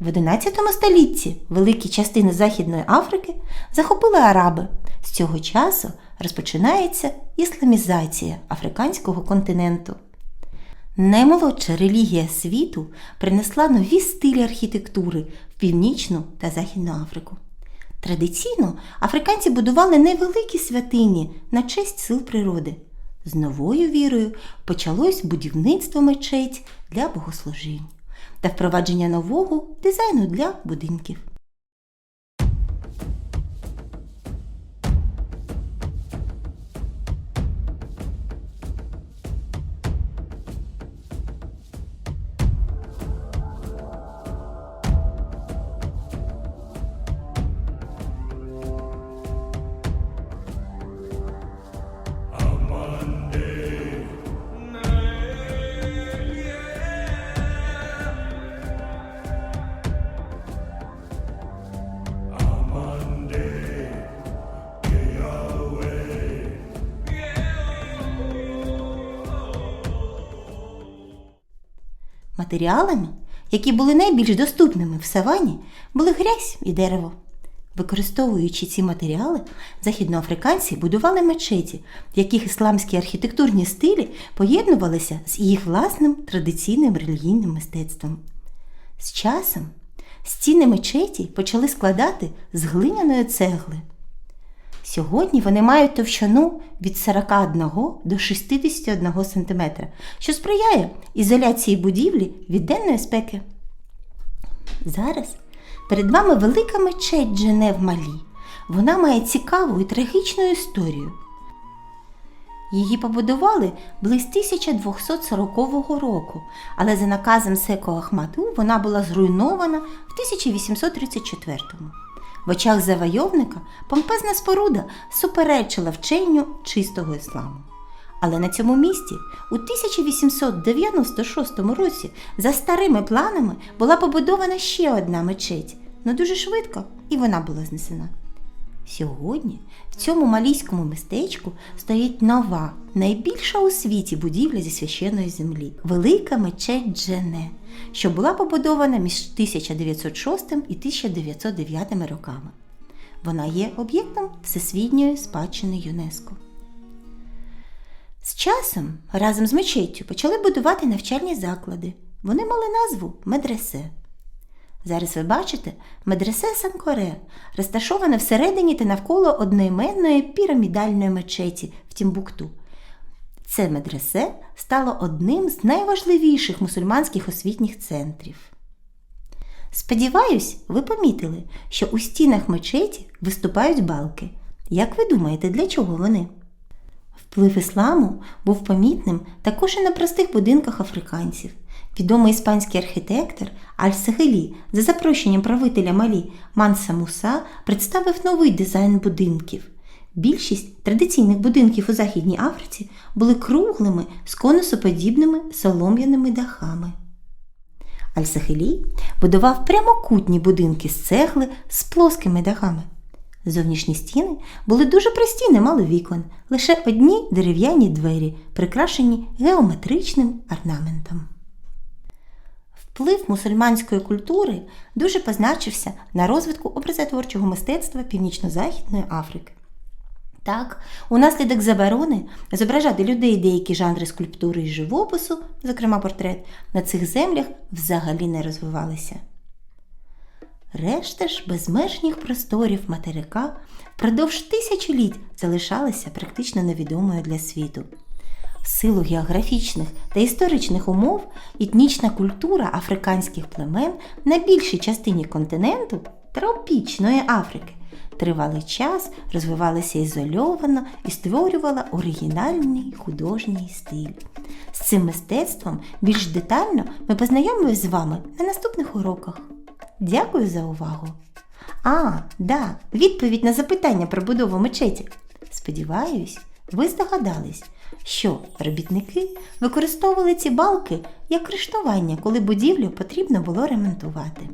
В 11 столітті великі частини Західної Африки захопили араби. З цього часу розпочинається ісламізація африканського континенту. Наймолодша релігія світу принесла нові стилі архітектури в Північну та Західну Африку. Традиційно африканці будували невеликі святині на честь сил природи. З новою вірою почалось будівництво мечеть для богослужінь та впровадження нового дизайну для будинків. Матеріалами, які були найбільш доступними в савані, були грязь і дерево. Використовуючи ці матеріали, західноафриканці будували мечеті, в яких ісламські архітектурні стилі поєднувалися з їх власним традиційним релігійним мистецтвом. З часом стіни мечеті почали складати з глиняної цегли. Сьогодні вони мають товщину від 41 до 61 см, що сприяє ізоляції будівлі від денної спеки. Зараз перед вами велика мечеть Дженев Малі. Вона має цікаву і трагічну історію. Її побудували близь 1240 року, але за наказом Секо Ахмаду вона була зруйнована в 1834-му. В очах завойовника помпезна споруда суперечила вченню чистого ісламу. Але на цьому місці у 1896 році за старими планами була побудована ще одна мечеть, але дуже швидко і вона була знесена. Сьогодні в цьому малійському містечку стоїть нова, найбільша у світі будівля зі священної землі велика мечеть Джене, що була побудована між 1906 і 1909 роками. Вона є об'єктом Всесвітньої спадщини ЮНЕСКО. З часом разом з мечеттю почали будувати навчальні заклади. Вони мали назву медресе. Зараз ви бачите медресе Санкоре, розташоване всередині та навколо одноіменної пірамідальної мечеті в Тімбукту. Це медресе стало одним з найважливіших мусульманських освітніх центрів. Сподіваюсь, ви помітили, що у стінах мечеті виступають балки. Як ви думаєте, для чого вони? Вплив ісламу був помітним також і на простих будинках африканців. Відомий іспанський архітектор Аль-Сагелі за запрошенням правителя Малі Манса Муса представив новий дизайн будинків. Більшість традиційних будинків у Західній Африці були круглими з конусоподібними солом'яними дахами. Аль-Сахелі будував прямокутні будинки з цегли з плоскими дахами. Зовнішні стіни були дуже прості, не мали вікон, лише одні дерев'яні двері, прикрашені геометричним орнаментом. Вплив мусульманської культури дуже позначився на розвитку образотворчого мистецтва Північно-Західної Африки. Так, унаслідок заборони зображати людей деякі жанри скульптури і живопису, зокрема портрет, на цих землях взагалі не розвивалися. Решта ж безмежних просторів материка впродовж тисячоліть залишалися практично невідомою для світу. В силу географічних та історичних умов етнічна культура африканських племен на більшій частині континенту тропічної Африки тривалий час розвивалася ізольовано і створювала оригінальний художній стиль. З цим мистецтвом більш детально ми познайомимося з вами на наступних уроках. Дякую за увагу! А, да, відповідь на запитання про будову мечеті. Сподіваюсь, ви здогадались, що робітники використовували ці балки як криштування, коли будівлю потрібно було ремонтувати.